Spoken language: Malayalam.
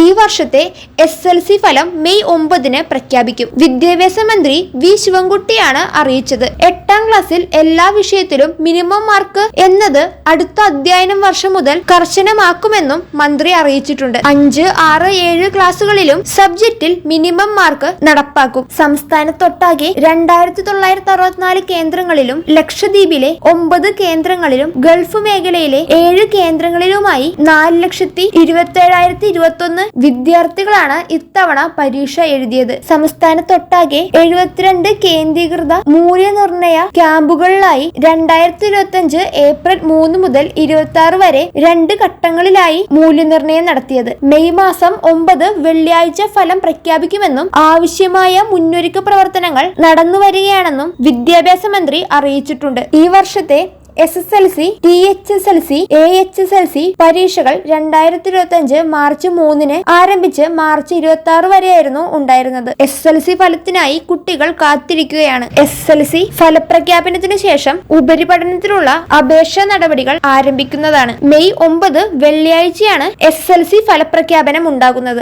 ഈ വർഷത്തെ എസ് എൽ സി ഫലം മെയ് ഒമ്പതിന് പ്രഖ്യാപിക്കും. വിദ്യാഭ്യാസ മന്ത്രി വി ശിവൻകുട്ടിയാണ് അറിയിച്ചത്. എട്ടാം ക്ലാസ്സിൽ എല്ലാ വിഷയത്തിലും മിനിമം മാർക്ക് എന്നത് അടുത്ത അധ്യയനം വർഷം മുതൽ കർശനമാക്കുമെന്നും മന്ത്രി അറിയിച്ചിട്ടുണ്ട്. അഞ്ച് ആറ് ഏഴ് ക്ലാസ്സുകളിലും സബ്ജക്റ്റിൽ മിനിമം മാർക്ക് നടപ്പാക്കും. സംസ്ഥാനത്തൊട്ടാകെ രണ്ടായിരത്തി തൊള്ളായിരത്തി അറുപത്തിനാല് കേന്ദ്രങ്ങളിലും ലക്ഷദ്വീപിലെ ഒമ്പത് കേന്ദ്രങ്ങളിലും ഗൾഫ് മേഖലയിലെ ഏഴ് കേന്ദ്രങ്ങളിലുമായി നാല് ലക്ഷത്തി ഇരുപത്തി ഏഴായിരത്തി ഇരുപത്തി ഒന്ന് വിദ്യാർത്ഥികളാണ് ഇത്തവണ പരീക്ഷ എഴുതിയത്. സംസ്ഥാനത്തൊട്ടാകെ എഴുപത്തിരണ്ട് കേന്ദ്രീകൃത മൂല്യനിർണയ ക്യാമ്പുകളിലായി രണ്ടായിരത്തി ഇരുപത്തി അഞ്ച് ഏപ്രിൽ മൂന്ന് മുതൽ ഇരുപത്തി ആറ് വരെ രണ്ട് ഘട്ടങ്ങളിലായി മൂല്യനിർണയം നടത്തിയത്. മെയ് മാസം ഒമ്പത് വെള്ളിയാഴ്ച ഫലം പ്രഖ്യാപിക്കുമെന്നും ആവശ്യമായ മുന്നൊരുക്ക പ്രവർത്തനങ്ങൾ നടന്നുവരികയാണെന്നും വിദ്യാഭ്യാസ മന്ത്രി അറിയിച്ചിട്ടുണ്ട്. ഈ വർഷത്തെ S S L C T H S L C A H S L C പരീക്ഷകൾ രണ്ടായിരത്തി ഇരുപത്തി അഞ്ച് മാർച്ച് മൂന്നിന് ആരംഭിച്ച് മാർച്ച് ഇരുപത്തി ആറ് വരെയായിരുന്നു ഉണ്ടായിരുന്നത്. എസ് എൽ സി ഫലത്തിനായി കുട്ടികൾ കാത്തിരിക്കുകയാണ്. എസ് എൽ സി ഫലപ്രഖ്യാപനത്തിന് ശേഷം ഉപരിപഠനത്തിനുള്ള അപേക്ഷാ നടപടികൾ ആരംഭിക്കുന്നതാണ്. മെയ് ഒമ്പത് വെള്ളിയാഴ്ചയാണ് എസ് എൽ സി ഫലപ്രഖ്യാപനം ഉണ്ടാകുന്നത്.